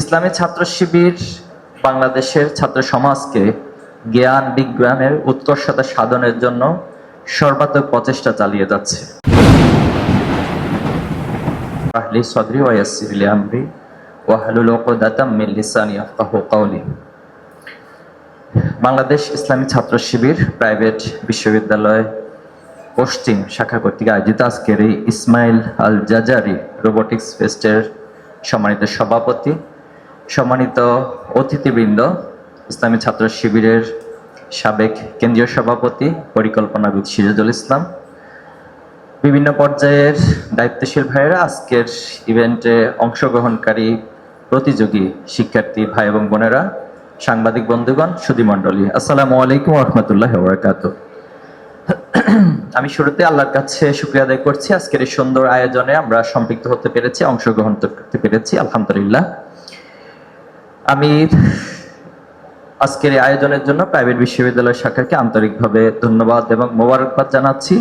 ইসলামী ছাত্র শিবির বাংলাদেশের ছাত্র সমাজকে জ্ঞান, বিজ্ঞানের উৎকর্ষতা সাধনের জন্য সর্বাত্মক প্রচেষ্টা চালিয়ে যাচ্ছে। বাংলাদেশ ইসলামী ছাত্র শিবির প্রাইভেট বিশ্ববিদ্যালয় পশ্চিম শাখা কর্তৃক আয়োজিত আজকের এই ইসমাইল আল জাজারি রোবোটিক্স ফেস্টের সম্মানিত সভাপতি সম্মানিত অতিথিবৃন্দ, ইসলামী ছাত্র শিবিরের সাবেক কেন্দ্রীয় সভাপতি পরিকল্পনাবিদ সিরাজুল ইসলাম। বিভিন্ন পর্যায়ের দায়িত্বশীল ভাইয়েরা আজকের ইভেন্টে অংশগ্রহণকারী প্রতিযোগী শিক্ষার্থী ভাই এবং বোনেরা, সাংবাদিক বন্ধুগণ সুধীমণ্ডলী আসসালামু আলাইকুম রহমতুল্লাহ বরকাত আমি শুরুতে আল্লাহর কাছে শুক্রিয়া আদায় করছি। আজকের এই সুন্দর আয়োজনে আমরা সম্পৃক্ত হতে পেরেছি, অংশগ্রহণ করতে পেরেছি, আলহামদুলিল্লাহ। আমি আজকের এই আয়োজনের জন্য প্রাইভেট বিশ্ববিদ্যালয় শাখাকে আন্তরিকভাবে ধন্যবাদ এবং মোবারকবাদ জানাচ্ছি।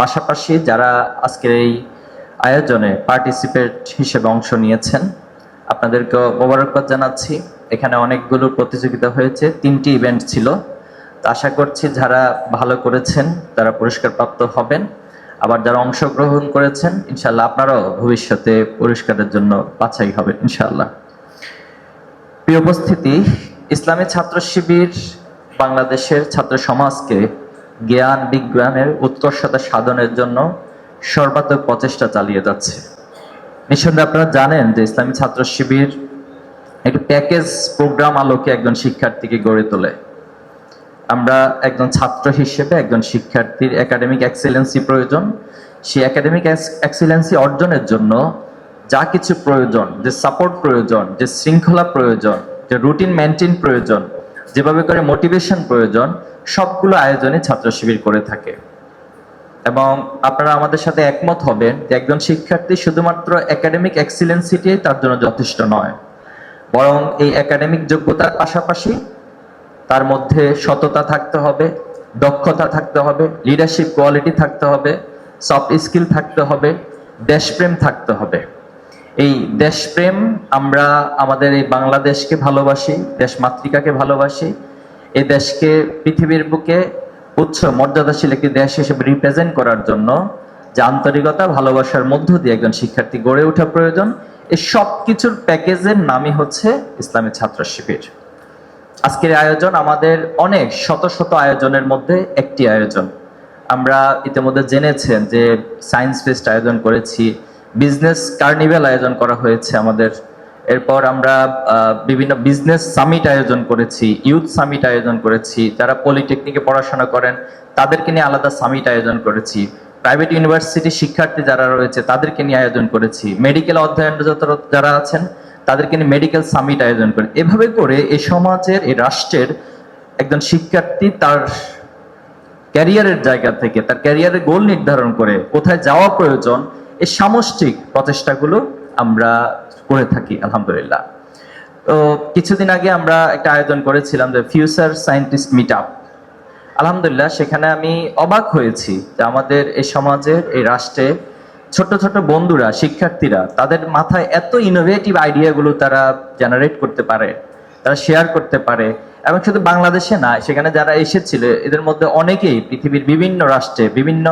পাশাপাশি যারা আজকের এই আয়োজনে পার্টিসিপেট হিসেবে অংশ নিয়েছেন, আপনাদেরকেও মোবারকবাদ জানাচ্ছি। এখানে অনেকগুলো প্রতিযোগিতা হয়েছে, তিনটি ইভেন্ট ছিল। আশা করছি যারা ভালো করেছেন, তারা পুরস্কার প্রাপ্ত হবেন। আবার যারা অংশগ্রহণ করেছেন ইনশাল্লাহ আপনারাও ভবিষ্যতে পুরস্কারের জন্য বাছাই হবেন ইনশাল্লাহ প্রিয় উপস্থিতি, ইসলামী ছাত্র শিবির বাংলাদেশের ছাত্র সমাজকে জ্ঞান, বিজ্ঞানের উৎকর্ষতা সাধনের জন্য সর্বাত্মক প্রচেষ্টা চালিয়ে যাচ্ছে। নিঃসন্দেহে আপনারা জানেন যে ইসলামী ছাত্র শিবির একটি প্যাকেজ প্রোগ্রাম আলোকে একজন শিক্ষার্থীকে গড়ে তোলে। আমরা একজন ছাত্র হিসেবে একজন শিক্ষার্থীর একাডেমিক এক্সেলেন্সি প্রয়োজন। সেই একাডেমিক এক্সেলেন্সি অর্জনের জন্য যা কিছু প্রয়োজন, যে সাপোর্ট প্রয়োজন, যে শৃঙ্খলা প্রয়োজন, যে রুটিন মেনটেন প্রয়োজন, যেভাবে করে মোটিভেশন প্রয়োজন, সবগুলো আয়োজনে ছাত্র শিবির করে থাকে। এবং আপনারা আমাদের সাথে একমত হবেন যে একজন শিক্ষার্থী শুধুমাত্র একাডেমিক এক্সিলেন্সিটি তার জন্য যথেষ্ট নয়। বরং এই একাডেমিক যোগ্যতার পাশাপাশি তার মধ্যে সততা থাকতে হবে, দক্ষতা থাকতে হবে লিডারশিপ কোয়ালিটি থাকতে হবে সফট স্কিল থাকতে হবে, দেশপ্রেম থাকতে হবে। এই দেশপ্রেম, আমরা আমাদের এই বাংলাদেশকে ভালোবাসি, দেশ মাতৃকাকে ভালোবাসি। এই দেশকে পৃথিবীর বুকে উচ্চ মর্যাদাশীল একটি দেশ হিসেবে রিপ্রেজেন্ট করার জন্য যে আন্তরিকতা, ভালোবাসার মধ্য দিয়ে একজন শিক্ষার্থী গড়ে ওঠা প্রয়োজন এই সব কিছুর প্যাকেজের নামই হচ্ছে ইসলামী ছাত্র শিবির। আজকের আয়োজন আমাদের অনেক শত শত আয়োজনের মধ্যে একটি আয়োজন। আমরা ইতিমধ্যে জেনেছেন যে সায়েন্স ফেস্ট আয়োজন করেছি বিজনেস কার্নিভেল আয়োজন করা হয়েছে আমাদের। এরপর আমরা বিভিন্ন বিজনেস সামিট আয়োজন করেছি, ইউথ সামিট আয়োজন করেছি, যারা পলিটেকনিকে পড়াশোনা করেন, তাদেরকে নিয়ে আলাদা সামিট আয়োজন করেছি। প্রাইভেট ইউনিভার্সিটি শিক্ষার্থী যারা রয়েছে, তাদেরকে নিয়ে আয়োজন করেছি। মেডিকেল অধ্যয়নরত যারা আছেন, তাদেরকে নিয়ে মেডিকেল সামিট আয়োজন করে এভাবে করে এই সমাজের এই রাষ্ট্রের একজন শিক্ষার্থী তার ক্যারিয়ারের জায়গা থেকে, তার ক্যারিয়ারের গোল নির্ধারণ করে কোথায় যাওয়া প্রয়োজন এই সামষ্টিক প্রচেষ্টাগুলো আমরা করে থাকি, আলহামদুলিল্লাহ। তো কিছুদিন আগে আমরা একটা আয়োজন করেছিলাম যে ফিউচার সায়েন্টিস্ট মিট আপ আলহামদুলিল্লাহ, সেখানে আমি অবাক হয়েছি যে আমাদের এই সমাজের, এই রাষ্ট্রে ছোট ছোট বন্ধুরা, শিক্ষার্থীরা, তাদের মাথায় এত ইনোভেটিভ আইডিয়াগুলো তারা জেনারেট করতে পারে। তারা শেয়ার করতে পারে এবং শুধু বাংলাদেশে না, সেখানে যারা এসেছিল, এদের মধ্যে অনেকেই পৃথিবীর বিভিন্ন রাষ্ট্রে, বিভিন্ন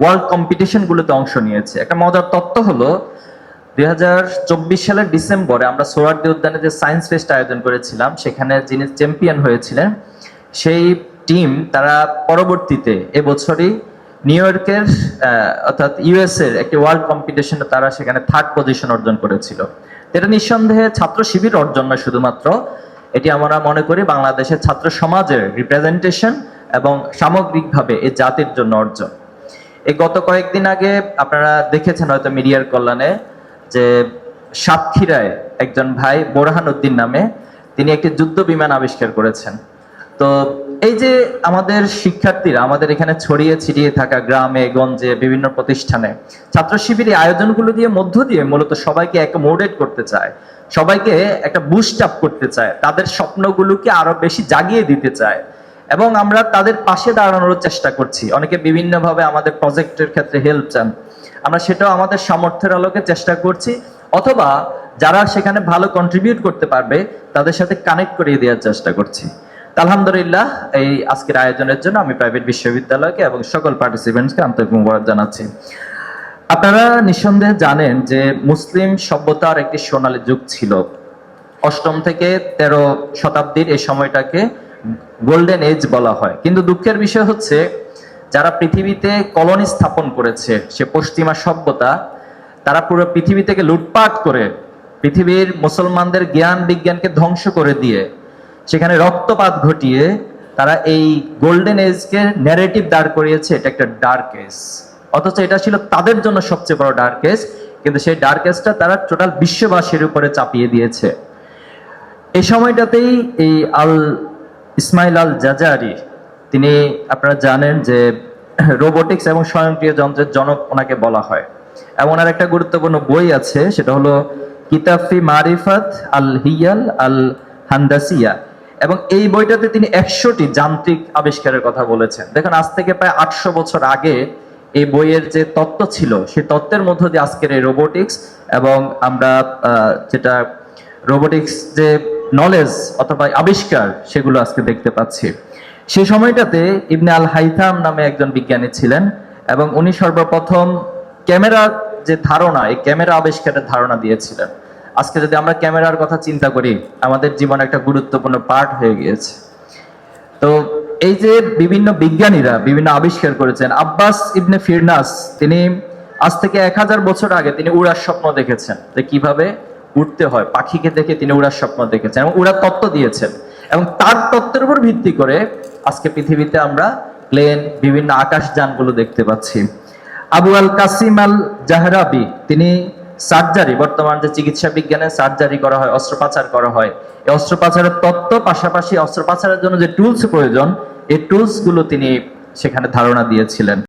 ওয়ার্ল্ড কম্পিটিশনগুলোতে অংশ নিয়েছে। একটা মজার তত্ত্ব হলো, দুই সালের ডিসেম্বরে আমরা সোয়ার্দি উদ্যানে যে সায়েন্স ফেস্ট আয়োজন করেছিলাম, সেখানে যিনি চ্যাম্পিয়ন হয়েছিলেন, সেই টিম তারা পরবর্তীতে এবছরই নিউ ইয়র্কের অর্থাৎ ইউএস এর একটি ওয়ার্ল্ড কম্পিটিশনে তারা সেখানে থার্ড পজিশন অর্জন করেছিল। এটা নিঃসন্দেহে ছাত্র শিবির অর্জন নয় শুধুমাত্র এটি আমরা মনে করি বাংলাদেশের ছাত্র সমাজের রিপ্রেজেন্টেশন এবং সামগ্রিকভাবে এ জাতির জন্য অর্জন। এই গত কয়েকদিন আগে আপনারা দেখেছেন হয়তো মিডিয়ার কল্যাণে যে সাতক্ষীরায় একজন ভাই বোরহান উদ্দিন নামে তিনি একটি যুদ্ধ বিমান আবিষ্কার করেছেন। তো এই যে আমাদের শিক্ষার্থীরা আমাদের এখানে ছড়িয়ে ছিটিয়ে থাকা গ্রামে, গঞ্জে, বিভিন্ন প্রতিষ্ঠানে, ছাত্র শিবিরের আয়োজনগুলো দিয়ে মধ্য দিয়ে মূলত সবাইকে এক মোডেট করতে চায়, সবাইকে একটা বুস্ট আপ করতে চায়, তাদের স্বপ্নগুলোকে আরও বেশি জাগিয়ে দিতে চায় এবং আমরা তাদের পাশে দাঁড়ানোর চেষ্টা করছি। অনেকে বিভিন্নভাবে আমাদের প্রজেক্টের ক্ষেত্রে হেল্প চান। আমরা সেটাও আমাদের সামর্থ্যের আলোকে চেষ্টা করছি অথবা যারা সেখানে ভালো কন্ট্রিবিউট করতে পারবে, তাদের সাথে কানেক্ট করিয়ে দেওয়ার চেষ্টা করছি। আলহামদুলিল্লাহ, এই আজকের আয়োজনের জন্য আমি প্রাইভেট বিশ্ববিদ্যালয়কে এবং সকল পার্টিসিপেন্টসকে আন্তরিক মুবারক জানাচ্ছি। আপনারা নিঃসন্দেহে জানেন যে মুসলিম সভ্যতার একটি সোনালী যুগ ছিল। অষ্টম থেকে তেরো শতাব্দীর এই সময়টাকে গোল্ডেন এজ বলা হয়। কিন্তু দুঃখের বিষয় হচ্ছে, যারা পৃথিবীতে কলোনি স্থাপন করেছে, সে পশ্চিমা সভ্যতা, তারা পুরো পৃথিবী থেকে লুটপাট করে পৃথিবীর মুসলমানদের জ্ঞান বিজ্ঞানকে ধ্বংস করে দিয়ে সেখানে রক্তপাত ঘটিয়ে তারা এই গোল্ডেন এজকে ন্যারেটিভ দাঁড় করিয়েছে, এটা একটা ডার্ক এজ অথচ এটা ছিল তাদের জন্য সবচেয়ে বড় ডার্ক এজ কিন্তু সেই ডার্ক এজটা তারা টোটাল বিশ্ববাসীর উপরে চাপিয়ে দিয়েছে। এই সময়টাতেই এই আল ইসমাইল আল জাজারি, তিনি আপনারা জানেন যে রোবোটিক্স এবং স্বয়ংক্রিয় যন্ত্রের জনক ওনাকে বলা হয়। এবং ওনার একটা গুরুত্বপূর্ণ বই আছে, সেটা হলো কিতাফি মারিফাত আল হিয়াল আল হান্দাসিয়া। এবং এই বইটাতে তিনি একশোটি যান্ত্রিক আবিষ্কারের কথা বলেছেন। দেখুন, আজ থেকে প্রায় আটশো বছর আগে এই বইয়ের যে তত্ত্ব ছিল, সেই তত্ত্বের মধ্য দিয়ে আজকের এই রোবোটিক্স এবং আমরা যেটা রোবোটিক্স যে নলেজ অথবা আবিষ্কার, সেগুলো আজকে দেখতে পাচ্ছি। সেই সময়টাতে ইবনে আল হাইথাম নামে একজন বিজ্ঞানী ছিলেন এবং উনি সর্বপ্রথম ক্যামেরার যে ধারণা, এই ক্যামেরা আবিষ্কারের ধারণা দিয়েছিলেন। আজকে যদি আমরা ক্যামেরার কথা চিন্তা করি, আমাদের জীবনে একটা গুরুত্বপূর্ণ পার্ট হয়ে গিয়েছে। তো এই যে বিভিন্ন বিজ্ঞানীরা বিভিন্ন আবিষ্কার করেছেন, আব্বাস ইবনে ফিরনাস, তিনি আজ থেকে এক হাজার বছর আগে তিনি উড়ার স্বপ্ন দেখেছেন যে কীভাবে উঠতে হয়। পাখিকে দেখে তিনি উড়ার স্বপ্ন দেখেছেন এবং উড়ার তত্ত্ব দিয়েছেন। এবং তার তত্ত্বের উপর ভিত্তি করে আজকে পৃথিবীতে আমরা প্লেন, বিভিন্ন আকাশ যানগুলো দেখতে পাচ্ছি। আবু আল কাসিম আল জাহরাবি তিনি সার্জারি, বর্তমান যে চিকিৎসা বিজ্ঞানে সার্জারি করা হয়, অস্ত্রোপচার করা হয়, এই অস্ত্রোপচারের তত্ত্ব পাশাপাশি অস্ত্রোপচারের জন্য যে টুলস প্রয়োজন, এই টুলসগুলো তিনি সেখানে ধারণা দিয়েছিলেন।